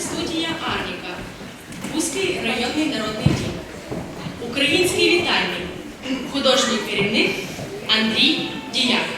Студія Арніка. Бузький районний народний дім. Український вітальний. Художній керівник Андрій Діяк.